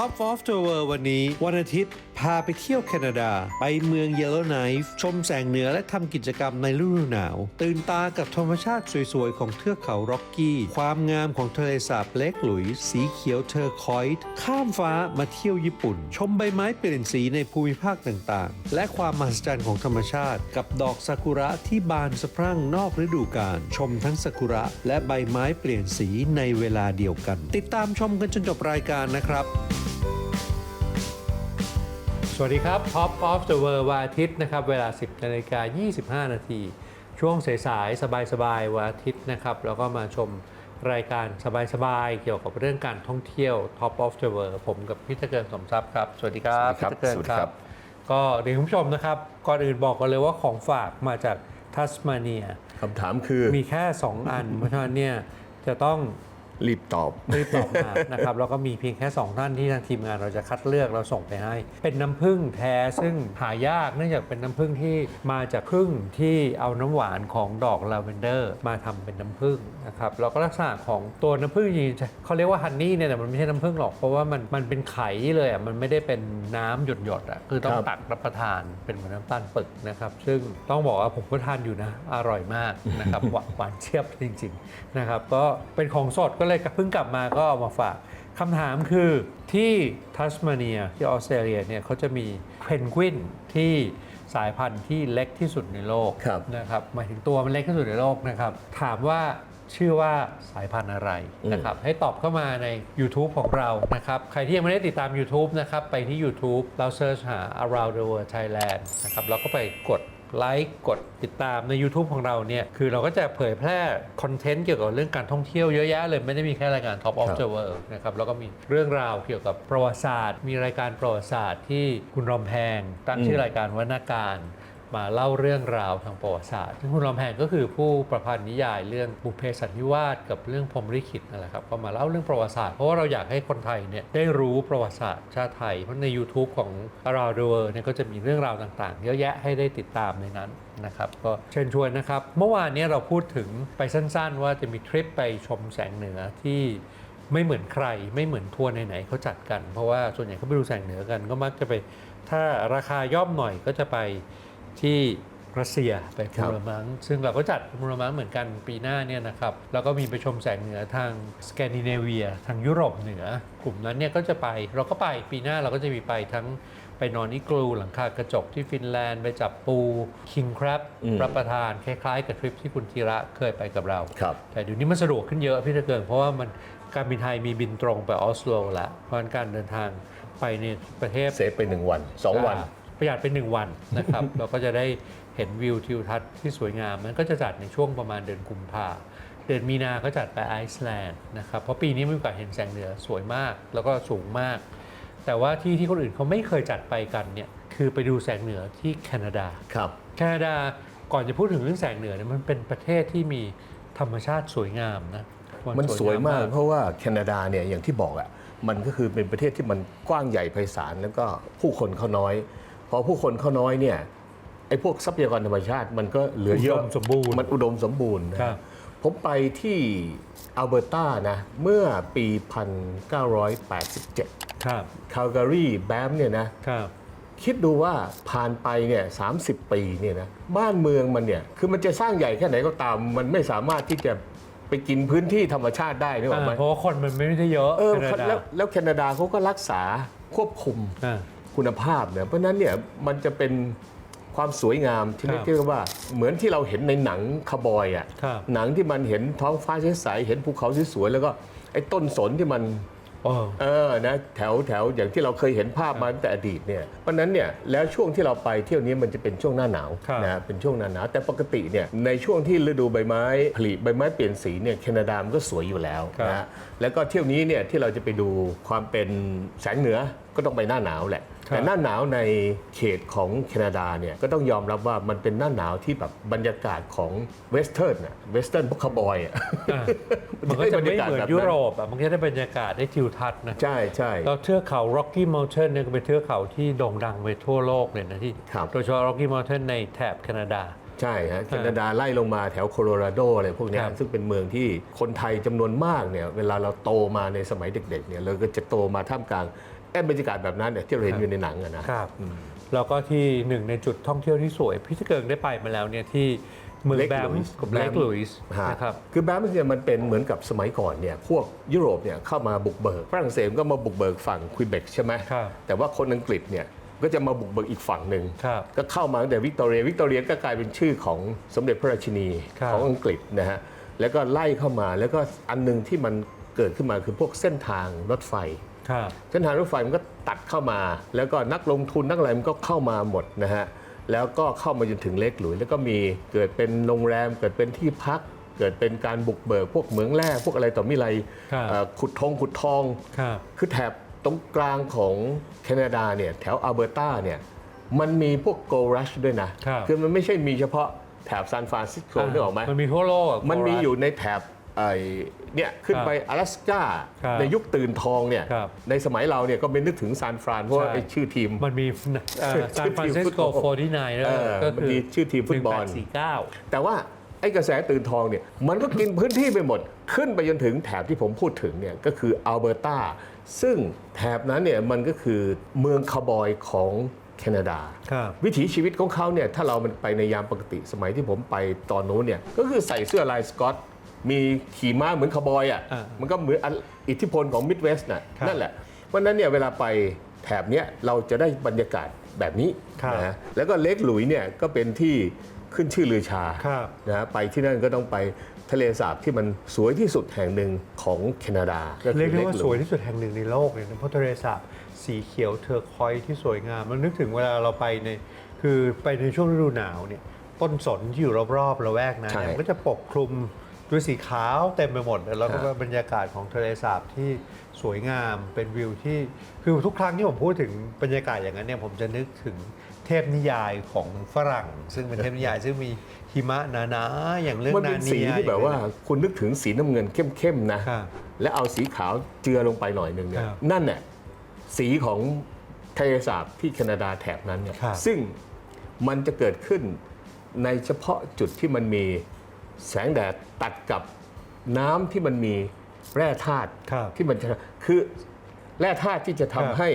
Top of the World วันนี้ วันอาทิตย์ พาไปเที่ยวแคนาดา ไปเมือง Yellowknife ชมแสงเหนือและทำกิจกรรมในฤดูหนาว ตื่นตากับธรรมชาติสวยๆ ของเทือกเขาร็อกกี้ ความงามของทะเลสาบเล็กหลุยส์สีเขียวเทอร์คอยส์ข้ามฟ้ามาเที่ยวญี่ปุ่น ชมใบไม้เปลี่ยนสีในภูมิภาคต่างๆ และความมหัศจรรย์ของธรรมชาติ กับดอกซากุระที่บานสะพรั่งนอกฤดูกาลชมทั้งซากุระ และใบไม้เปลี่ยนสีในเวลาเดียวกัน ติดตามชมกันจนจบรายการนะครับ สวัสดีครับ Pop of the World วันอาทิตย์นะครับ เวลา 10นาฬิกา25 นาที ช่วงสายๆสบายๆวันอาทิตย์นะครับ แล้วก็มาชมรายการสบายๆ เกี่ยวกับเรื่องการท่องเที่ยว Top of the World ผมกับพี่ตะเกินสมทรัพย์ครับ สวัสดีครับสวัสดีครับพี่ตะเกินสวัสดีครับ ก็เดี๋ยวคุณผู้ชมนะครับ ก่อนอื่นบอกกันเลยว่าของฝากมาจากทัสมาเนียคำถามคือมีแค่ 2 อัน เพราะฉะนั้นเนี่ยจะต้อง รีบตอบ รีบตอบมานะครับแล้วก็มีเพียงแค่ 2 ท่านที่ทางทีมงานเราจะคัดเลือกเราส่งไปให้ เป็นน้ำผึ้งแท้ซึ่งหายากเนื่องจากเป็นน้ำผึ้งที่มาจากผึ้งที่เอาน้ำหวานของดอกลาเวนเดอร์ มาทำเป็นน้ำผึ้งนะครับแล้วก็ลักษณะของตัวน้ำผึ้งจริงๆเขาเรียกว่าฮันนี่เนี่ยแต่มันไม่ใช่น้ำผึ้งหรอกเพราะว่ามันมันเป็นไข่เลยอะมันไม่ได้เป็นน้ำหยดหยดๆอะคือต้องครับตักรับประทานเป็นเหมือนน้ำตาลปึกนะครับซึ่งต้องบอกว่าผมก็ทานอยู่นะอร่อยมากนะครับหวานหวานเชียบจริง ๆนะครับ ก็เป็นของสดก็เลยเพิ่งกลับมาก็เอามาฝากคำถามคือที่ทัสมาเนียที่ออสเตรเลียเนี่ยเขาจะมีเพนกวินที่สายพันธุ์ที่เล็กที่สุดในโลกครับนะครับหมายถึงตัวมันเล็กที่สุดในโลกนะครับ ถามว่าชื่อว่าสายพันธุ์อะไรนะครับ ให้ตอบเข้ามาใน YouTube ของเรานะครับ ใครที่ยังไม่ได้ติดตาม YouTube นะครับ ไปที่ YouTube เราเซิร์ชหา around the world Thailand นะครับ แล้วก็ไปกด ไลค์กดติดตามใน YouTube ของเราเนี่ย คือเราก็จะเผยแพร่คอนเทนต์เกี่ยวกับเรื่องการท่องเที่ยวเยอะแยะเลย ไม่ได้มีแค่รายการ Top of ครับ the World นะครับ แล้วก็มีเรื่องราวเกี่ยวกับประวัติศาสตร์ มีรายการประวัติศาสตร์ที่คุณรอมแพงตั้งชื่อรายการว่านาการ มาเล่าเรื่องราวทางประวัติศาสตร์ซึ่งคุณรอมแพงก็คือผู้ประพันธ์นิยายเรื่องบุพเพสันนิวาสกับเรื่องพรมลิขิตนั่นแหละครับก็มาเล่าเรื่องประวัติศาสตร์เพราะว่าเราอยากให้คนไทยเนี่ยได้รู้ประวัติศาสตร์ชาติไทย เพราะใน YouTube ของ Around the World เนี่ยก็จะมีเรื่องราวต่างๆ เยอะแยะให้ได้ติดตามในนั้นนะครับก็เชิญชวนนะครับ เมื่อวานนี้เราพูดถึงไปสั้นๆ ว่าจะมีทริปไปชมแสงเหนือที่ไม่เหมือนใครไม่เหมือนทัวร์ไหนๆเขาจัดกัน เพราะว่าส่วนใหญ่เขาไปดูแสงเหนือกันก็มักจะไปถ้าราคาย่อมหน่อยก็จะไป ที่รัสเซียไปครัพูบรมังซึ่งเราก็จัดพูรมังเหมือนกันปีหน้าเนี่ยนะครับแล้วก็มีไปชมแสงเหนือทางสแกนดิเนเวีย ทางยุโรปเหนือกลุ่มนั้นเนี่ยก็จะไปเราก็ไปปีหน้าเราก็จะมีไปทั้งไปนอนอีกลูหลังคากระจกที่ฟินแลนด์ ไปจับปูคิงครับอืมรับประทานคล้ายๆ กับทริปที่คุณธีระเคยไปกับเราครับแต่เดี๋ยวนี้มันสะดวกขึ้นเยอะพี่ตะเกิงเพราะว่ามันการบินไทยมีบินตรงไปออสโลแล้วเพราะฉะนั้นการเดินทางไปในประเทศเซฟไปหนึ่งวันสองวัน ประหยัดไปหนึ่งวันนะครับ เราก็จะได้เห็นวิวทิวทัศน์ที่สวยงาม มันก็จะจัดในช่วงประมาณเดือนกุมภาเดือนมีนาก็จัดไปไอซ์แลนด์นะครับ เพราะปีนี้มีโอกาสเห็นแสงเหนือสวยมากแล้วก็สูงมาก แต่ว่าที่ที่คนอื่นเขาไม่เคยจัดไปกันเนี่ยคือไปดูแสงเหนือที่แคนาดาครับแคนาดาก่อนจะพูดถึงเรื่องแสงเหนือเนี่ยมันเป็นประเทศที่มีธรรมชาติสวยงามนะมันสวยมาก เพราะว่าแคนาดาเนี่ยอย่างที่บอกอะมันก็คือเป็นประเทศที่มันกว้างใหญ่ไพศาลแล้วก็ผู้คนเขาน้อย พอผู้คนเขาน้อยเนี่ยไอ้พวกทรัพยากรธรรมชาติมันก็เหลือเยอะอุดมสมบูรณ์มันอุดมสมบูรณ์นะครับ ผมไปที่อัลเบอร์ตานะ เมื่อปี 1987ครับคาลการีแบมเนี่ยนะครับคิดดูว่าผ่านไปเนี่ยสาปีเนี่ยนะบ้านเมืองมันเนี่ยคือมันจะสร้างใหญ่แค่ไหนก็ตาม มันไม่สามารถที่จะไปกินพื้นที่ธรรมชาติได้นึกออกไหมเพราะว่าคนมันไม่ได้เยอะเออแคนาดาแล้วแล้วแคนาดาเขาก็รักษาควบคุมอ่า คุณภาพเนี่ยเพราะฉะนั้นเนี่ยมันจะเป็นความสวยงามที่ครัเรียบกได้ว่าเหมือนที่เราเห็นในหนังคาวบอยอะครับหนังที่มันเห็นท้องฟ้าใสๆเห็นภูเขาสวยๆแล้วก็ไอ้ต้นสนที่มันโอ้เออนะแถวแถวอย่างที่เราเคยเห็นภาพมาตั้งแต่อดีตเนี่ยเพราะฉะนั้นเนี่ยแล้วช่วงที่เราไปเที่ยวนี้มันจะเป็นช่วงหน้าหนาวครับนะเป็นช่วงหน้าหนาว แต่ปกติเนี่ยในช่วงที่ฤดูใบไม้ผลิใบไม้เปลี่ยนสีเนี่ยแคนาดามันก็สวยอยู่แล้วครับนะแล้วก็เที่ยวนี้เนี่ยที่เราจะไปดูความเป็นแสงเหนือก็ต้องไปหน้าหนาวแหละ แต่หน้าหนาวในเขตของแคนาดาเนี่ยก็ต้องยอมรับว่ามันเป็นหน้าหนาวที่แบบบรรยากาศของเวสเทิร์นอะเวสเทิร์นพวกคาวบอยอะอ่ามันก็จะไม่เหมือนยุโรปอะมันก็จะได้บรรยากาศได้ทิวทัศน์นะ ใช่ใช่แล้วเทือกเขา Rocky Mountain เนี่ยก็เป็นเทือกเขาที่โด่งดังไปทั่วโลกเลยนะที่ครับโดยเฉพาะ Rocky Mountain ในแถบแคนาดาใช่ฮะแคนาดาไล่ลงมาแถวโคโลราโดอะไรพวกเนี้ยครับซึ่งเป็นเมืองที่คนไทยจำนวนมากเนี่ยเวลาเราโตมาในสมัยเด็กๆเนี่ยเราก็จะโตมาท่ามกลาง อ้บรรยากาศแบบนั้นเนี่ยที่เราเห็นอยู่ในหนังอะนะครับครับแล้วก็ที่หนึ่งในจุดท่องเที่ยวที่สวยพี่เกิงได้ไปมาแล้วเนี่ยที่เมือง Lake แบม Louise กับเลก Banff ลุยส์ฮะนะครับคือแบมส์เนี่ยมันเป็นเหมือนกับสมัยก่อนเนี่ยพวกยุโรปเนี่ยเข้ามาบุกเบิกฝรั่งเศสก็มาบุกเบิกฝั่งควิเบกใช่ไหมครับแต่ว่าคนอังกฤษเนี่ยก็จะมาบุกเบิกอีกฝั่งหนึ่งครับก็เข้ามาตั้งแต่วิกตอเรียวิกตอเรียก็กลายเป็นชื่อของสมเด็จพระราชินีครับของอังกฤษนะฮะแล้วก็ไล่เข้ามาแล้วก็อันหนึงที่มันเกิดขึ้นมาคือพวกเส้นทางรถไฟครับ เส้นทางรถไฟมันก็ตัดเข้ามา แล้วก็นักลงทุนนักอะไรมันก็เข้ามาหมดนะฮะแล้วก็เข้ามาจนถึงเล็กหลุยแล้วก็มีเกิดเป็นโรงแรม เกิดเป็นที่พัก เกิดเป็นการบุกเบิกพวกเหมืองแร่พวกอะไรต่อมีอะไรครับเอ่อขุดทองขุดทองครับคือแถบตรงกลางของแคนาดาเนี่ยแถวอัลเบอร์ตาเนี่ยมันมีพวกโกลรัชด้วยนะครับอมันไม่ใช่มีเฉพาะแถบซานฟรานซิสโกนึกออกไหมมันมีทั่วโลกอะมันมีโคราชอยู่ในแถบไอ้ เนี่ยขึ้นครับไปอลาสก้าครับในยุคตื่นทองเนี่ยครับในสมัยเราเนี่ยก็ไม่นึกถึงซานฟรานเพราะว่าใช่ไอ้ชื่อทีม มันมีซานฟรานซิสโกฟุตบอล49แล้วเออก็มันคือมีชื่อทีมฟุตบอล1849 แต่ว่าไอ้กระแสตื่นทองเนี่ยมันก็กินพื้นที่ไปหมด ขึ้นไปจนถึงแถบที่ผมพูดถึงเนี่ยก็คืออัลเบอร์ตาซึ่งแถบนั้นเนี่ยมันก็คือเมืองคาวบอยของแคนาดาครับวิถีชีวิตของเขาเนี่ยถ้าเรามันไปในยามปกติสมัยที่ผมไปตอนนู้นเนี่ยก็คือใส่เสื้อลายสกอต มีขี่ม้าเหมือนคาวบอยอะอ่ามันก็เหมือนอันอิทธิพลของมิดเวสต์น่ะครับนั่นแหละเพราะฉะนั้นเนี่ยเวลาไปแถบเนี้ยเราจะได้บรรยากาศแบบนี้ครับนะแล้วก็เลกหลุยเนี่ยก็เป็นที่ขึ้นชื่อลือชาครับนะฮะไปที่นั่นก็ต้องไปทะเลสาบที่มันสวยที่สุดแห่งหนึ่งของแคนาดาก็คืเรียอกได้ว่า Lake สวย Louise ที่สุดแห่งหนึ่งในโลกเลยนะเพราะทะเลสาบสีเขียวเทอร์คอยส์ที่สวยงามมันนึกถึงเวลาเราไปในคือไปในช่วงฤดูหนาวเนี่ยต้นสนที่อยู่รอบๆระแวกนั้นใช่เนี่ยมันก็จะปกคลุม ด้วยสีขาวเต็มไปหมดเลยแล้วก็ครับบรรยากาศของทะเลสาบที่สวยงามเป็นวิวที่คือทุกครั้งที่ผมพูดถึงบรรยากาศอย่างนั้นเนี่ยผมจะนึกถึงเทพนิยายของฝรั่ง ซึ่งเป็นเทพนิยายซึ่งมีหิมะหนาๆอย่างเรื่องมันนาเป็นเนีสียที่แบบว่า คุณนึกถึงสีน้ำเงินเข้มๆนะครับแล้วเอาสีขาวเจือลงไปหน่อยหนึ่งเนี่ยครับนั่นแหละสีของทะเลสาบที่แคนาดาแถบนั้นเนี่ยครับซึ่งมันจะเกิดขึ้นในเฉพาะจุดที่มันมี แสงแดดตัดกับน้ำที่มันมีแร่ธาตุครับที่มันจะคือแร่ธาตุที่จะทำครับให้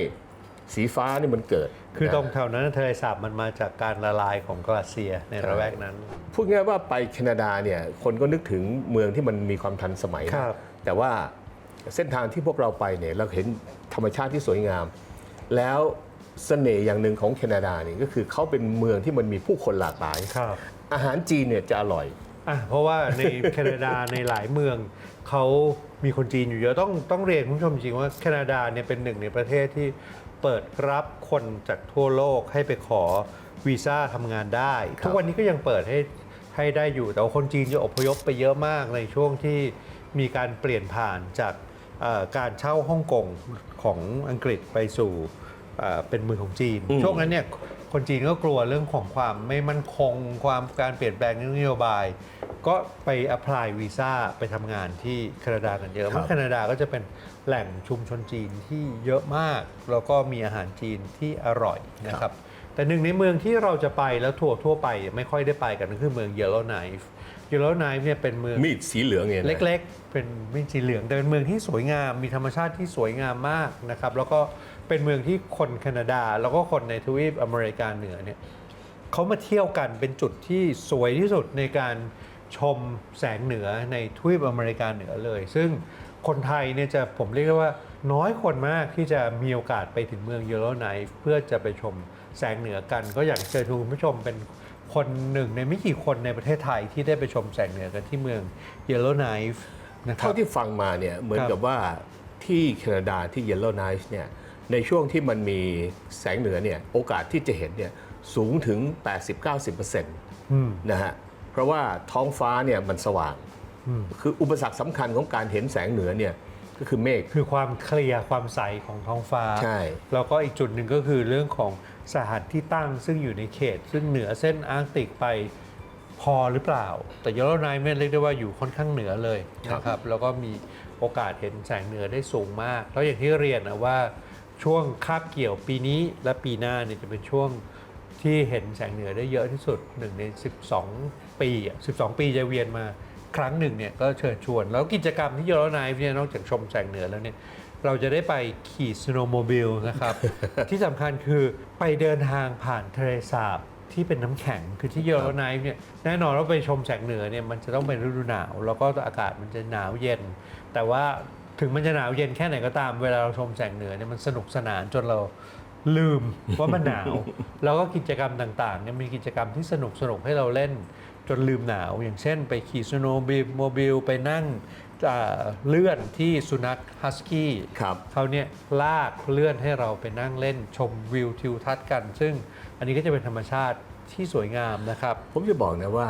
สีฟ้านี่มันเกิด คือตรงนะแถวนั้นทะเลสาบมันมาจากการละลายของกลาเซียในระแวกนั้น พูดง่ายๆว่าไปแคนาดาเนี่ยคนก็นึกถึงเมืองที่มันมีความทันสมัยนะครับแต่ว่าเส้นทางที่พวกเราไปเนี่ยเราเห็นธรรมชาติที่สวยงาม แล้วเสน่ห์อย่างหนึ่งของแคนาดาเนี่ยก็คือเขาเป็นเมืองที่มันมีผู้คนหลากหลายครับอาหารจีนเนี่ยจะอร่อย อะเพราะว่าในแคนาดาในหลายเมืองเขามีคนจีนอยู่เยอะต้องต้องเรียนคุณผู้ชมจริงว่าแคนาดาเนี่ยเป็นหนึ่งในประเทศที่เปิดรับคนจากทั่วโลกให้ไปขอวีซ่าทำงานได้ครับทุกวันนี้ก็ยังเปิดให้ให้ได้อยู่ แต่ว่าคนจีนจะอพยพไปเยอะมากในช่วงที่มีการเปลี่ยนผ่านจากเอ่อการเช่าฮ่องกงของอังกฤษไปสู่เอ่อเป็นเมืองของจีนอืมช่วงนั้นเนี่ย คนจีนก็กลัวเรื่องของความไม่มั่นคง ความการเปลี่ยนแปลงในนโยบาย ก็ไปอ p พลายวีซ่าไปทำงานที่แคนาดากันเยอะครับเพราะแคนาดาก็จะเป็นแหล่งชุมชนจีนที่เยอะมาก แล้วก็มีอาหารจีนที่อร่อยนะครับแต่หนึ่งในเมืองที่เราจะไปแล้วทั่วทั่วไปไม่ค่อยได้ไปกันก็คือเมืองเยลโลไนฟ์เยลโลไนฟ์เนี่ยเป็นเมืองมีดสีเหลืองเนี่ยนะเล็กๆ เป็นไม่สีเหลืองแต่เป็นเมืองที่สวยงาม มีธรรมชาติที่สวยงามมากนะครับแล้วก็เป็นเมืองที่คนแคนาดา แล้วก็คนในทวีปอเมริกาเหนือเนี่ยเขามาเที่ยวกันเป็นจุดที่สวยที่สุดในการชมแสงเหนือในทวีปอเมริกาเหนือเลย ซึ่งคนไทยเนี่ยจะผมเรียกได้ว่าน้อยคนมากที่จะมีโอกาสไปถึงเมืองเยลโลไนฟ์เพื่อจะไปชมแสงเหนือกัน ก็อยากเชิญชวนคุณผู้ชมเป็น คนหนึ่งในไม่กี่คนในประเทศไทยที่ได้ไปชมแสงเหนือกันที่เมืองเยลโลไนฟ์นะครับเท่าที่ฟังมาเนี่ยเหมือนครับกับว่าที่แคนาดาที่เยลโลไนท์เนี่ยในช่วงที่มันมีแสงเหนือเนี่ยโอกาสที่จะเห็นเนี่ยสูงถึง 80-90%นอืมะฮะเพราะว่าท้องฟ้าเนี่ยมันสว่าง คืออุปสรรคสำคัญของการเห็นแสงเหนือเนี่ยก็คือเมฆคือความเคลียร์ความใสของท้องฟ้า ใช่ แล้วก็อีกจุดหนึ่งก็คือเรื่องของ สถานที่ตั้งซึ่งอยู่ในเขต ซึ่งเหนือเส้นอาร์กติกไปพอหรือเปล่า แต่ยอลไนท์ไม่เรียกได้ว่าอยู่ค่อนข้างเหนือเลยนะครับแล้วก็มีโอกาสเห็นแสงเหนือได้สูงมาก แล้วอย่างที่เรียนนะว่าช่วงคาบเกี่ยวปีนี้และปีหน้าเนี่ยจะเป็นช่วงที่เห็นแสงเหนือได้เยอะที่สุดหนึ่งใน 12 ปีอะ12 ปีจะเวียนมาครั้งหนึ่งเนี่ยก็เชิญชวน แล้วกิจกรรมที่ Yellow Knife เนี่ยนอกจากชมแสงเหนือแล้วเนี่ย เราจะได้ไปขี่สโนว์โมบิลนะครับ ที่สำคัญคือไปเดินทางผ่านทะเลสาบที่เป็นน้ำแข็งคือที่ Yellow Knife เนี่ยแน่นอนว่าไปชมแสงเหนือเนี่ยมันจะต้องเป็นฤดูหนาว แล้วก็อากาศมันจะหนาวเย็น แต่ว่าถึงมันจะหนาวเย็นแค่ไหนก็ตาม เวลาเราชมแสงเหนือเนี่ยมันสนุกสนานจนเราลืมว่ามันหนาว แล้วก็กิจกรรมต่างๆเนี่ยมีกิจกรรมที่สนุกสนุกให้เราเล่นจนลืมหนาว อย่างเช่นไปขี่สโนว์โมบิลไปนั่งอ่า เลื่อนที่สุนัขฮัสกี้ครับเขาเนี่ยลากเลื่อนให้เราไปนั่งเล่นชมวิวทิวทัศน์กัน ซึ่งอันนี้ก็จะเป็นธรรมชาติที่สวยงามนะครับ ผมจะบอกนะว่า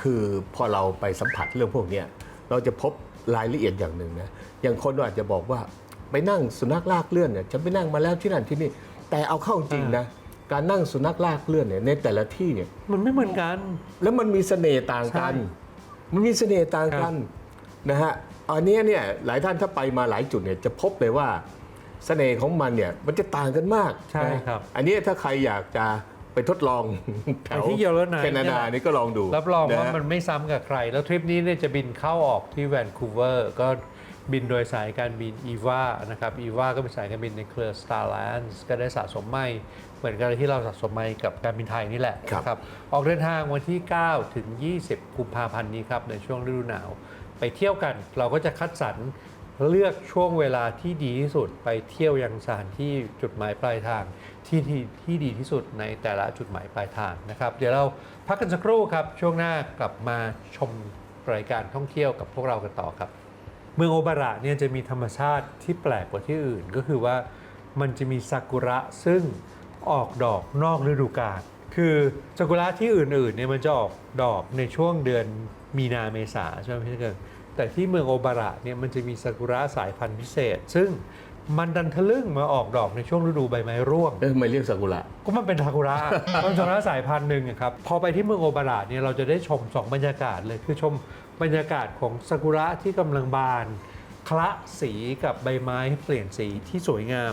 คือพอเราไปสัมผัสเรื่องพวกเนี้ยเราจะพบรายละเอียดอย่างหนึ่งนะอย่างคนอาจจะบอกว่าไปนั่งสุนัขลากเลื่อนเนี่ยฉันไปนั่งมาแล้วที่นั่นที่นี่ แต่เอาเข้าจริงนะการนั่งสุนัขลากเลื่อนเนี่ยในแต่ละที่เนี่ยมันไม่เหมือนกัน แล้วมันมีเสน่ห์ต่างกันใช่มันมีเสน่ห์ต่างกัน นะฮะอันเนี้ยเนี่ยหลายท่านถ้าไปมาหลายจุดเนี่ยจะพบเลยว่าเสน่ห์ของมันเนี่ยมันจะต่างกันมากใช่ครับนะอันเนี้ยถ้าใครอยากจะไปทดลองแถวไปที่ Yellow Knife แคนาดาเนี่ยนี่ก็ลองดู รับรองว่าะฮะมันไม่ซ้ำกับใคร แล้วทริปนี้เนี่ยจะบินเข้าออกที่แวนคูเวอร์ก็บินโดยสายการบินอีวานะครับอีวาก็เป็นสายการบินในเครือ Starlines ก็ได้สะสมไม่เหมือนกันที่เราสะสมไม่กับการบินไทยนี่แหละครับนะครับ ออกเดินทางวันที่ 9 ถึง 20 กุมภาพันธ์นี้ครับ ในช่วงฤดูหนาว ไปเที่ยวกัน เราก็จะคัดสรรเลือกช่วงเวลาที่ดีที่สุดไปเที่ยวยังสถานที่จุดหมายปลายทางที่ที่ที่ดีที่สุดในแต่ละจุดหมายปลายทางนะครับ เดี๋ยวเราพักกันสักครู่ครับ ช่วงหน้ากลับมาชมรายการท่องเที่ยวกับพวกเรากันต่อครับ เมืองโอบาระเนี่ยจะมีธรรมชาติที่แปลกกว่าที่อื่น ก็คือว่ามันจะมีซากุระซึ่งออกดอกนอกฤดูกาลคือซากุระที่อื่นๆเนี่ยมันจะออกดอกในช่วงเดือน มีนาเมษาใช่ไหมพี่เกิงแต่ที่เมืองโอบาระเนี่ยมันจะมีซากุระสายพันธุ์พิเศษ ซึ่งมันดันทะลึ่งมาออกดอกในช่วงฤดูใบไม้ร่วงเอ๊ะทำไมเรียกซากุระก็มันเป็นซากุระมันเป็นซากุระสายพันธุ์หนึ่งอะครับพอไปที่เมืองโอบาระเนี่ยเราจะได้ชมสองบรรยากาศเลยคือชมบรรยากาศของซากุระที่กำลังบาน คละสีกับใบไม้เปลี่ยนสีที่สวยงาม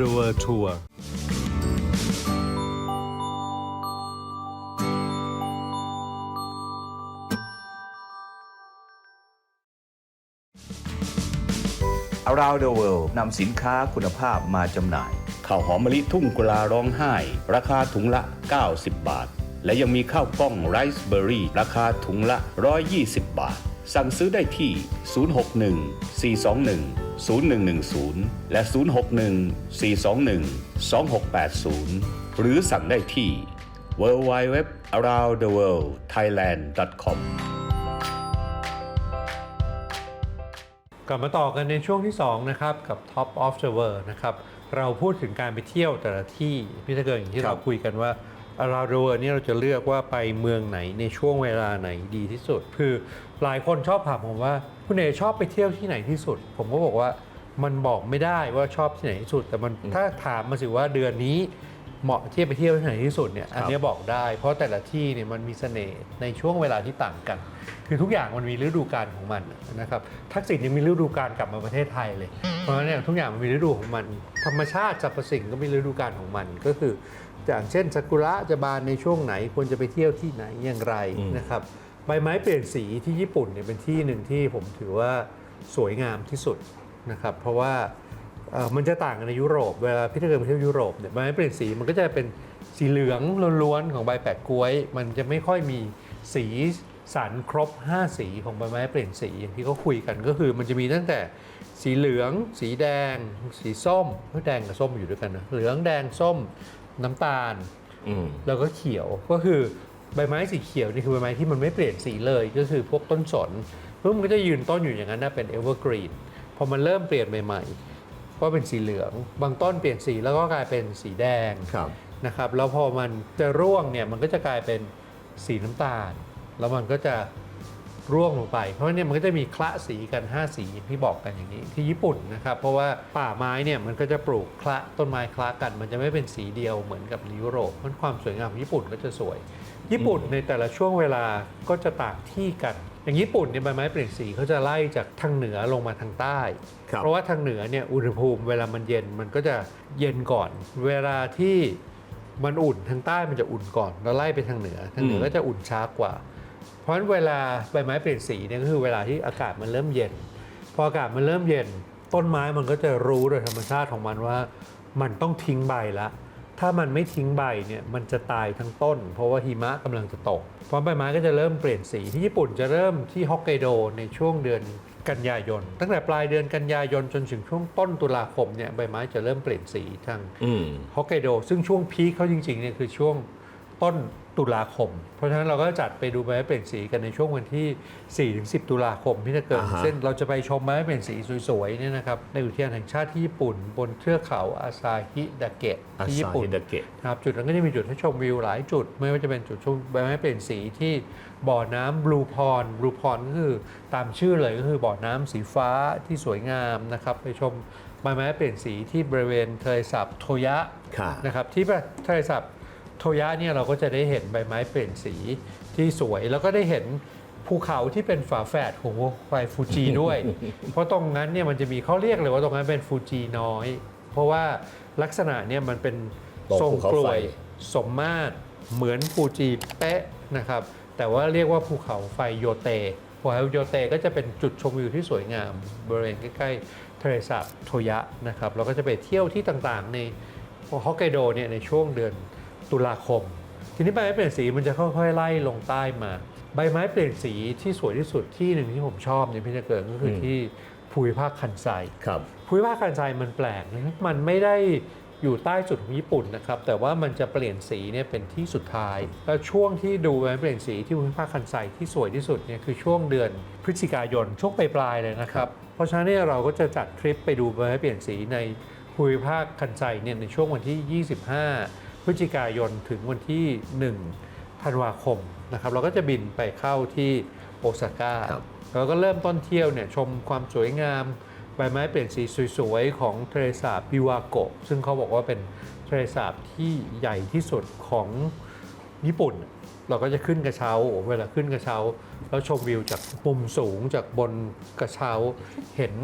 the world tour อ Around the World นำสินค้าคุณภาพมาจำหน่ายข้าวหอมมะลิทุ่งกุลาร้องไห้ ราคาถุงละ 90 บาท และยังมีข้าวกล้องไรซ์เบอร์รี่ ราคาถุงละ 120 บาท สั่งซื้อได้ที่ 061 421 0110 และ 061 421 2680 หรือสั่งได้ที่ www aroundtheworldthailand.com กลับมาต่อกันในช่วงที่ 2 นะครับ กับ Top of the World นะครับ เราพูดถึงการไปเที่ยวแต่ละที่พี่ตะเกิงอย่างที่ครัเราบคุยกันว่า around the world นี่เราจะเลือกว่าไปเมืองไหนในช่วงเวลาไหนดีที่สุด คือหลายคนชอบถามผมว่า คุณเอชอบไปเที่ยวที่ไหนที่สุด ผมก็บอกว่ามันบอกไม่ได้ว่าชอบที่ไหนที่สุด แต่มันถ้าถามมาสิว่าเดือนนี้เหมาะที่จะไปเที่ยวที่ไหนที่สุดเนี่ยอันเนี้ยบอกได้ เพราะแต่ละที่เนี่ยมันมีเสน่ห์ในช่วงเวลาที่ต่างกัน คือทุกอย่างมันมีฤดูกาลของมันนะครับทักษิณยังมีฤดูกาลกลับมาประเทศไทยเลย เพราะฉะนั้นเนี่ยทุกอย่างมันมีฤดูของมัน ธรรมชาติสรรพสิ่งก็มีฤดูกาลของมันก็คืออย่างเช่นซากุระจะบานในช่วงไหนควรจะไปเที่ยวที่ไหนอย่างไรนะครับ ใบไม้เปลี่ยนสีที่ญี่ปุ่นเนี่ยเป็นที่หนึ่งที่ผมถือว่าสวยงามที่สุดนะครับ เพราะว่าเอ่อมันจะต่างกันในยุโรปเวลาพี่ถ้าเกิดไปเที่ยวยุโรปเนี่ยใบไม้เปลี่ยนสีมันก็จะเป็นสีเหลืองล้วนๆของใบแปะกล้วย มันจะไม่ค่อยมีสีสันครบ 5 สีของใบไม้เปลี่ยนสีอย่างที่เขาคุยกันก็คือ มันจะมีตั้งแต่สีเหลือง สีแดง สีส้มเฮ้ยแดงกับส้มอยู่ด้วยกันนะเหลืองแดงส้มน้ำตาลอืมแล้วก็เขียวก็คือ ใบไม้สีเขียวนี่คือใบไม้ที่มันไม่เปลี่ยนสีเลยก็คือพวกต้นสนเพิ่มนก็จะยืนต้นอยู่อย่างนั้นนะเป็นเอเวอร์กรีนพอมันเริ่มเปลี่ยนใหม่ๆก็เป็นสีเหลือง บางต้นเปลี่ยนสีแล้วก็กลายเป็นสีแดงครับนะครับ แล้วพอมันจะร่วงเนี่ยมันก็จะกลายเป็นสีน้ำตาล แล้วมันก็จะร่วงลงไป เพราะว่าเนี่ยมันก็จะมีคละสีกัน 5 สีอย่างที่บอกกันอย่างนี้ที่ญี่ปุ่นนะครับ เพราะว่าป่าไม้เนี่ยมันก็จะปลูกคละต้นไม้คละกัน มันจะไม่เป็นสีเดียวเหมือนกับในยุโรปเพราะความสวยงามของญี่ปุ่นก็จะสวย ญี่ปุ่นในแต่ละช่วงเวลาก็จะต่างที่กัน อย่างญี่ปุ่นเนี่ยใบไม้เปลี่ยนสีเขาจะไล่จากทางเหนือลงมาทางใต้ครับเพราะว่าทางเหนือเนี่ยอุณหภูมิเวลามันเย็นมันก็จะเย็นก่อน เวลาที่มันอุ่นทางใต้มันจะอุ่นก่อน แล้วไล่ไปทางเหนือ ทางเหนือก็จะอุ่นช้ากว่า เพราะฉะนั้นเวลาใบไม้เปลี่ยนสีเนี่ยก็คือเวลาที่อากาศมันเริ่มเย็น พออากาศมันเริ่มเย็น ต้นไม้มันก็จะรู้โดยธรรมชาติของมันว่า มันต้องทิ้งใบละ ถ้ามันไม่ทิ้งใบเนี่ยมันจะตายทั้งต้น เพราะว่าหิมะกำลังจะตก เพราะใบไม้ก็จะเริ่มเปลี่ยนสีที่ญี่ปุ่นจะเริ่มที่ฮอกไกโดในช่วงเดือนกันยายน ตั้งแต่ปลายเดือนกันยายนจนถึงช่วงต้นตุลาคมเนี่ยใบไม้จะเริ่มเปลี่ยนสีทางอืมฮอกไกโดซึ่งช่วงพีคเขาจริงๆเนี่ยคือช่วงต้น ตุลาคม เพราะฉะนั้นเราก็จัดไปดูใบไม้เปลี่ยนสีกันในช่วงวันที่4ถึง10 ตุลาคมที่จะเกิดอ่าฮะเส้นเราจะไปชมไม้เปลี่ยนสีสวยๆเนี่ยนะครับในอุทยานแห่งชาติที่ญี่ปุ่น บนเทือกเขาอาซาฮิดะเกะอาที่ญี่ซาปุ่นฮิดะเกะครับจุดนั้นก็จะมีจุดให้ชมวิวหลายจุด ไม่ว่าจะเป็นจุดชมใบไม้เปลี่ยนสีที่บ่อน้ำบลูพรบลูพรก็คือตามชื่อเลยก็คือบ่อน้ำสีฟ้าที่สวยงามนะครับไปชมใบไม้เปลี่ยนสีที่บริเวณทะเลสาบโทยะค่ะนะครับที่ทะเลสาบ โทยะเนี่ยเราก็จะได้เห็นใบไม้เปลี่ยนสีที่สวย แล้วก็ได้เห็นภูเขาที่เป็นฝาแฝดของไฟฟูจิด้วย เพราะตรงนั้นเนี่ยมันจะมีเขาเรียกเลยว่าตรงนั้นเป็นฟูจิน้อย เพราะว่าลักษณะเนี่ยมันเป็นบอกทรงภูเขากลวไฟยสมมาตรเหมือนฟูจิเป๊ะนะครับ แต่ว่าเรียกว่าภูเขาไฟโยเตภูเขาโยเตก็จะเป็นจุดชมวิวที่สวยงาม บริเวณใกล้ๆทะเลสาบโทยะนะครับเราก็จะไปเที่ยวที่ต่างๆ ในฮอกไกโดเนี่ยในช่วงเดือน ตุลาคม ทีนี้ใบไม้เปลี่ยนสีมันจะค่อยๆไล่ลงใต้มา ใบไม้เปลี่ยนสีที่สวยที่สุดที่หนึ่งที่ผมชอบในพิจารเกิดก็คืออมที่ภูมิภาคคันไซครับภูมิภาคคันไซมันแปลกนะมันไม่ได้อยู่ใต้สุดของญี่ปุ่นนะครับ แต่ว่ามันจะเปลี่ยนสีเนี่ยเป็นที่สุดท้าย แล้วช่วงที่ดูมันเปลี่ยนสีที่ภูมิภาคคันไซที่สวยที่สุดเนี่ยคือช่วงเดือนพฤศจิกายนช่วงปลายๆเลยนะครับ เพราะฉะนั้นเนี่ยเราก็จะจัดทริปไปดูใบไม้เปลี่ยนสีในภูมิภาคคันไซเนี่ยในช่วงวันที่ 25 พฤศจิกายนถึงวันที่ 1 ธันวาคมนะครับเราก็จะบินไปเข้าที่โอซาก้าครับเราก็เริ่มต้นเที่ยวเนี่ยชมความสวยงามใบไม้เปลี่ยนสีสวยๆ ของทะเลสาบบิวาโกะซึ่งเขาบอกว่าเป็นทะเลสาบที่ใหญ่ที่สุดของญี่ปุ่น เราก็จะขึ้นกระเช้าเวลาขึ้นกระเช้า แล้วชมวิวจากมุมสูงจากบนกระเช้าเห็น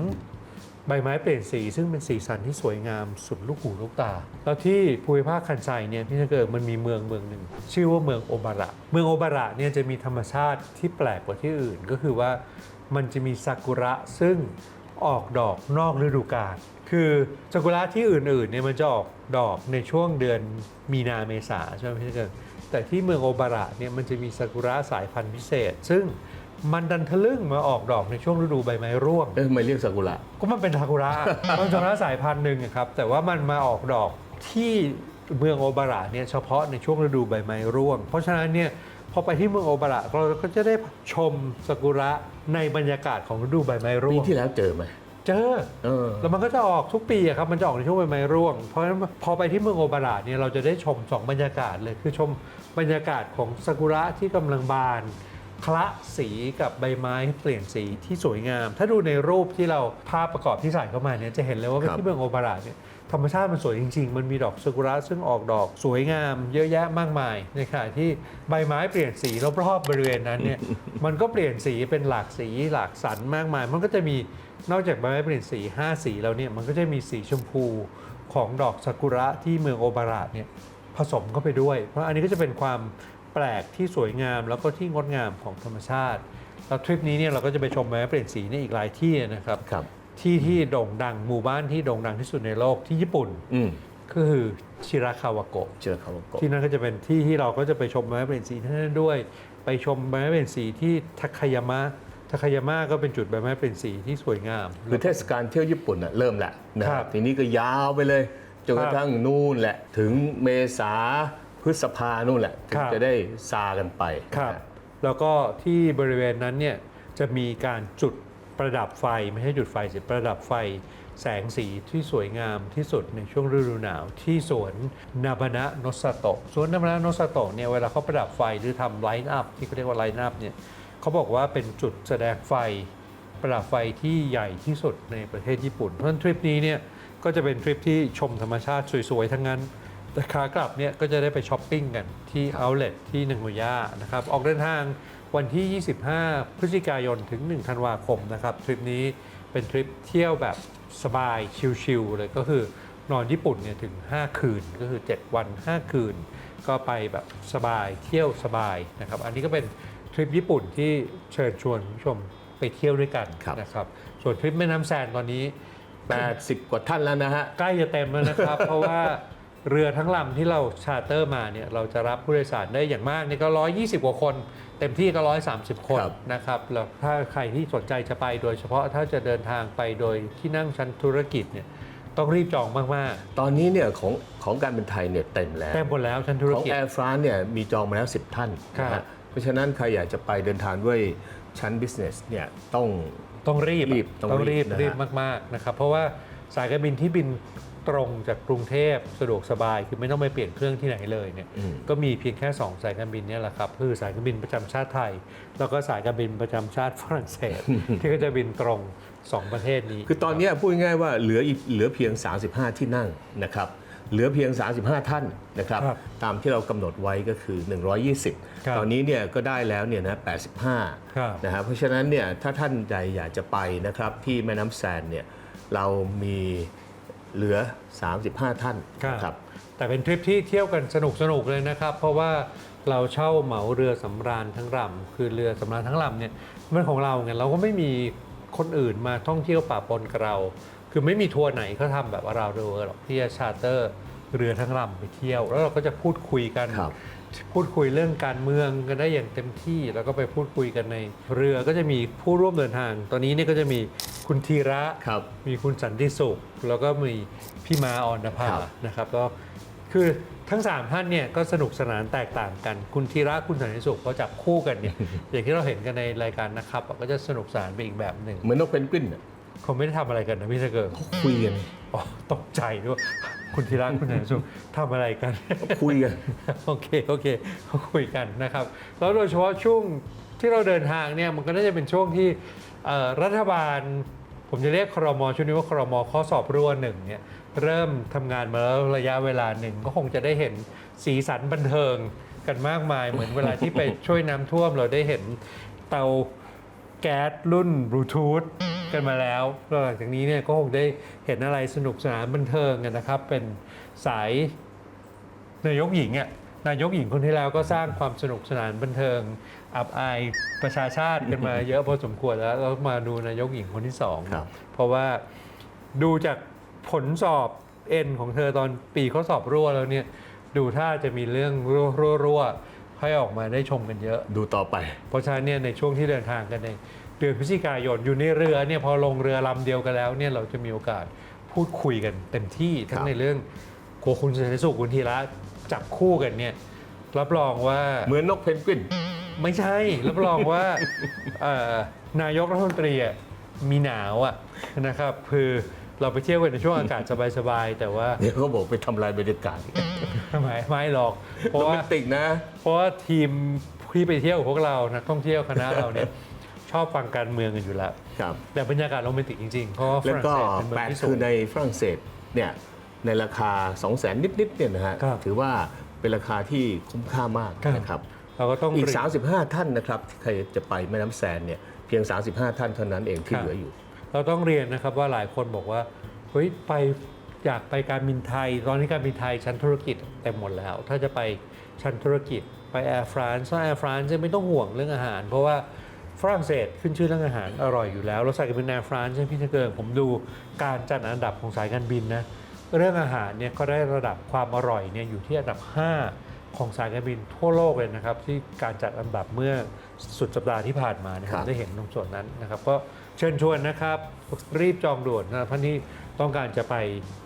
ใบไม้เปลี่ยนสีซึ่งเป็นสีสันที่สวยงามสุดลูกหูลูกตา แล้วที่ภูมิภาคคันไซเนี่ยพี่จะเกิดมันมีเมืองเมืองหนึ่ง ชื่อว่าเมืองโอบาระ เมืองโอบาระเนี่ยจะมีธรรมชาติที่แปลกกว่าที่อื่น ก็คือว่ามันจะมีซากุระซึ่งออกดอกนอกฤดูกาลคือซากุระที่อื่นๆเนี่ยมันจะออกดอกในช่วงเดือนมีนาเมษาใช่ไหมพี่เกิดแต่ที่เมืองโอบาระเนี่ยมันจะมีซากุระสายพันธุ์พิเศษ ซึ่ง มันดันทะลึ่งมาออกดอกในช่วงฤดูใบไม้ร่วง เอ๊ะทำไมเรียกซากุระ ก็มันเป็นซากุระ มันซากุระสายพันธุ์หนึ่งอะครับ แต่ว่ามันมาออกดอกที่เมืองโอบาระเนี่ยเฉพาะในช่วงฤดูใบไม้ร่วง เพราะฉะนั้นเนี่ยพอไปที่เมืองโอบาระเราก็จะได้ชมซากุระในบรรยากาศของฤดูใบไม้ร่ปีวงที่แล้วเจอไหมเจอ เออ แล้วมันก็จะออกทุกปีอะครับ มันจะออกในช่วงใบไม้ร่วง เพราะฉะนั้นพอไปที่เมืองโอบาระเนี่ยเราจะได้ชมสองบรรยากาศเลย คือชมบรรยากาศของซากุระที่กำลังบาน คละสีกับใบไม้เปลี่ยนสีที่สวยงาม ถ้าดูในรูปที่เราภาพประกอบที่ใส่เข้ามาเนี่ยจะเห็นเลยว่าครับ ที่เมืองโอบาระเนี่ยธรรมชาติมันสวยจริง ๆ มันมีดอกซากุระซึ่งออกดอกสวยงาม เยอะแยะมากมายในขณะที่ใบไม้เปลี่ยนสีรอบๆบริเวณนั้นเนี่ย มันก็เปลี่ยนสีเป็นหลากสีหลากสันมากมาย มันก็จะมีนอกจากใบไม้เปลี่ยนสี 5 สีแล้วเนี่ยมันก็จะมีสีชมพูของดอกซากุระที่เมืองโอบาระเนี่ยผสมเข้าไปด้วย เพราะอันนี้ก็จะเป็นความ แปลกที่สวยงามแล้วก็ที่งดงามของธรรมชาติ แล้วทริปนี้เนี่ยเราก็จะไปชมใบไม้เปลี่ยนสีในอีกหลายที่นะครับครับที่ที่โด่งดังหมู่บ้านที่โด่งดังที่สุดในโลกที่ญี่ปุ่นอืมก็คือชิราคาวาโกะ เจอเขาโกะที่นั่นก็จะเป็นที่ที่เราก็จะไปชมไม้เปลี่ยนสีที่นั่นด้วย ไปชมไม้เปลี่ยนสีที่ทักคายามะทักคายามะก็เป็นจุดใบไม้เปลี่ยนสีที่สวยงาม คือเทศกาลเที่ยวญี่ปุ่นน่ะเริ่มแหละนะครับทีนี้ก็ยาวไปเลยจนกระทั่งนู่นแหละ ถึงเมษา พฤษภานู่นแหละถึคงรับจะได้ซากันไปครับนะฮะแล้วก็ที่บริเวณนั้นเนี่ยจะมีการจุดประดับไฟไม่ใช่จุดไฟสิประดับไฟแสงสีที่สวยงามที่สุดในช่วงฤดูหนาว ที่สวนนาบานะโนสโตะสวนนาบานะโนสโตะเนี่ยเวลาเขาประดับไฟหรือทำไลน์อัพที่เขาเรียกว่าไลน์อัพเนี่ยเขาบอกว่าเป็นจุดแสดงไฟประดับไฟที่ใหญ่ที่สุดในประเทศญี่ปุ่น เพราะฉะนั้นทริปนี้เนี่ยก็จะเป็นทริปที่ชมธรรมชาติสวยๆทั้งนั้น แต่ขากลับเนี่ยก็จะได้ไปช้อปปิ้งกันที่เอาท์เล t ที่หนึ่งโยานะครับ ออกเดินทางวันที่ 25 พฤศจิกายนถึง 1 ธันวาคมนะครับ ทริปนี้เป็นทริปเที่ยวแบบสบายชิลๆเลยก็คือนอนญี่ปุ่นเนี่ยถึง 5 คืนก็คือ 7 วัน 5 คืน ก็ไปแบบสบายเที่ยวสบายนะครับ อันนี้ก็เป็นทริปญี่ปุ่นที่เชิญชวนคุณผู้ชมไปเที่ยวด้วยกันครับนะครับ ส่วนทริปแม่น้ำแซนตอนนี้ 80 กว่าท่านแล้วนะฮะ ใกล้จะเต็มแล้วนะครับ เพราะว่า เรือทั้งลำที่เราชาร์เตอร์มาเนี่ยเราจะรับผู้โดยสารได้อย่างมากนี่ก็ 120 กว่าคน เต็มที่ก็ 130 คนครับนะครับแล้วถ้าใครที่สนใจจะไปโดยเฉพาะถ้าจะเดินทางไปโดยที่นั่งชั้นธุรกิจเนี่ยต้องรีบจองมากตอนนี้เนี่ยของของการเป็นไทยเนี่ยเต็มแล้ๆว แต้มหมดแล้วชั้นธุรของกิจ แอร์ฟรานเนี่ยมีจองมาแล้ว 10 ท่านครับ นะฮะเพราะฉะนั้นใครอยากจะไปเดินทางด้วยชั้น business เนี่ยต้อง ต้องรีบรีบต้องต้องรีบรีบนะฮะรีบมากๆนะครับเพราะว่าสายการบินที่บิน ตรงจากกรุงเทพสะดวกสบาย คือไม่ต้องไปเปลี่ยนเครื่องที่ไหนเลยเนี่ยอืมก็มีเพียงแค่ 2 สายการบินเนี่ยแหละครับคือสายการบินประจำชาติไทย แล้วก็สายการบินประจำชาติฝรั่งเศส ที่ก็จะบินตรง 2 ประเทศนี้ คือตอนเนี้ยพูดง่ายๆว่าเหลืออีกเหลือเพียง 35 ที่นั่งนะครับเหลือเพียง 35 ท่านนะครับครับตามที่เรากำหนดไว้ก็คือครับ120 ตอนนี้เนี่ยก็ได้แล้วเนี่ยนะครับ85นะฮะเพราะฉะนั้นเนี่ยถ้าท่านใดอยากจะไปนะครับที่แม่น้ำแซนเนี่ยเรามี เหลือ 35 ท่านนะครับแต่เป็นทริปที่เที่ยวกันสนุกสนุกๆเลยนะครับ เพราะว่าเราเช่าเหมาเรือสำราญทั้งลำคือเรือสำราญทั้งลำเนี่ยมันของเราไงเราก็ไม่มีคนอื่นมาท่องเที่ยวป่าปนกับเรา คือไม่มีทัวร์ไหนเขาทำแบบเราเรือหรอกที่จะชาร์เตอร์เรือทั้งลำไปเที่ยว แล้วเราก็จะพูดคุยกันครับ พูดคุยเรื่องการเมืองกันได้อย่างเต็มที่ แล้วก็ไปพูดคุยกันใน เรือก็จะมีผู้ร่วมเดินทาง ตอนนี้เนี่ยก็จะมีคุณธีระครับมีคุณสันติสุข แล้วก็มีพี่มาออนภาครับ นะครับก็คือทั้ง 3 ท่านเนี่ยก็สนุกสนานแตกต่างกัน คุณธีระคุณสันติสุขเขาจับคู่กันเนี่ย อย่างที่เราเห็นกันในรายการนะครับก็จะสนุกสนานไปอีกแบบหนึ่งเหมือนนกเพนกวินน่ะเขาไม่ได้ทำอะไรกันนะพี่สะเกิงเขาคุยกัน อ๋อตกใจด้วย คุณธีระคุณสันติสุขทำอะไรกัน คุยกัน โอเคโอเคเขาคุยกันนะครับ แล้วโดยเฉพาะช่วงที่เราเดินทางเนี่ยมันก็น่าจะเป็นช่วงที่เอ่อรัฐบาล ผมจะเรียกครมชุดนี้ว่าครมข้อสอบรั่วหนึ่งเนี่ยเริ่มทำงานมาแล้วระยะเวลาหนึ่งก็คงจะได้เห็นสีสันบันเทิงกันมากมายเหมือนเวลาที่ไปช่วยน้ำท่วมเราได้เห็นเตาแก๊สรุ่นบลูทูธ กันมาแล้วแล้วหลังจากนี้เนี่ยก็คงได้เห็นอะไรสนุกสนานบันเทิงกันนะครับ เป็นสายนายกหญิงอะนายกหญิงคนที่แล้วก็สร้างความสนุกสนานบันเทิง อับอายประชาชาติกันมาเยอะพอสมควรแล้วแล้วมาดูนายกหญิงคนที่สองครับเพราะว่าดูจากผลสอบเอ็นของเธอตอนปีเขาสอบรั่วแล้วเนี่ยดูถ้าจะมีเรื่องรั่วๆให้ออกมาได้ชมกันเยอะ ดูต่อไป เพราะฉะนั้นเนี่ยในช่วงที่เดินทางกันใน เดือนพฤศจิกายนอยู่ในเรือเนี่ยพอลงเรือลำเดียวกันแล้วเนี่ยเราจะมีโอกาสพูดคุยกันเต็มที่ทั้คงรับในเรื่องโคคุณสันติสุขคุณธีระจับคู่กันเนี่ยรับรองว่าเหมือนนกเพนกวิน ไม่ใช่ รับรองว่าเอ่อนายกรัฐมนตรีอะมีหนาวอะนะครับคือเราไปเที่ยวกันในช่วงอากาศสบายๆแต่ว่าเดี๋ยวเขาบอกไปทำลายบรรยากาศไม่ไม่หรอก เพโรราะแมว่านติกนะ เพราะว่าทีมที่ไปเที่ยวกับพวกเรานักท่องเที่ยวคณะเราเนี่ย ชอบฟังการเมืองกันอยู่แล้ว ครับแต่บรรยากาศโรแมนติกจริงๆ เพราะว่าฝแล้วรั่งก็เศสเป็นเมืแปองดที่สคืวอยในฝรั่งเศสเนี่ยในราคา 2 0 0แสนนิดๆเนี่ยนะฮะครับถือว่าเป็นราคาที่คุ้มค่ามากครับ นะครับ เราก็ต้องอีก เรียน 35 ท่านนะครับที่ใครจะไปแม่น้ำแซนเนี่ยเพียง 35 ท่านเท่านั้นเองที่ครับ เหลืออยู่ เราต้องเรียนนะครับว่าหลายคนบอกว่าเฮ้ยไปอยากไปการบินไทย ตอนนี้การบินไทยชั้นธุรกิจเต็มหมดแล้ว ถ้าจะไปชั้นธุรกิจไปแอร์ฟรานซ์แอร์ฟรานซ์จะไม่ต้องห่วงเรื่องอาหาร เพราะว่า ฝรั่งเศสขึ้นชื่อเรื่องอาหารอร่อยอยู่แล้วเราใส่การบินแอร์ฟรานซ์ใช่ไหมพี่เจเกิงผมดูการจัดอันดับของสายการบินนะเรื่องอาหารเนี่ยก็ได้ระดับความอร่อยเนี่ยอยู่ที่อันดับ 5 ของสายการบินทั่วโลกเลยนะครับ ที่การจัดอันดับเมื่อสุดสัปดาห์ที่ผ่านมาเนยครับได้เห็นตรงส่วนนั้นนะครับ ก็เชิญชวนนะครับ รีบจองด่วนนะท่านที่ต้องการจะไป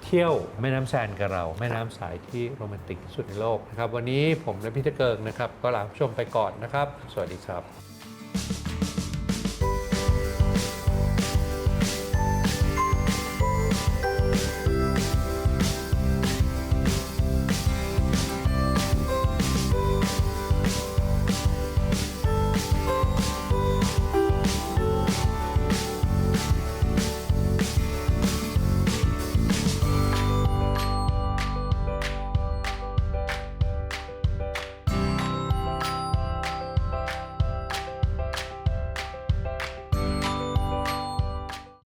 เที่ยวแม่น้ำแซนกับเรา แม่น้ำสายที่โรแมนติกที่สุดในโลกนะครับ วันนี้ผมและพี่ตะเกิงนะครับ ก็ลาผู้ชมไปก่อนนะครับ สวัสดีครับ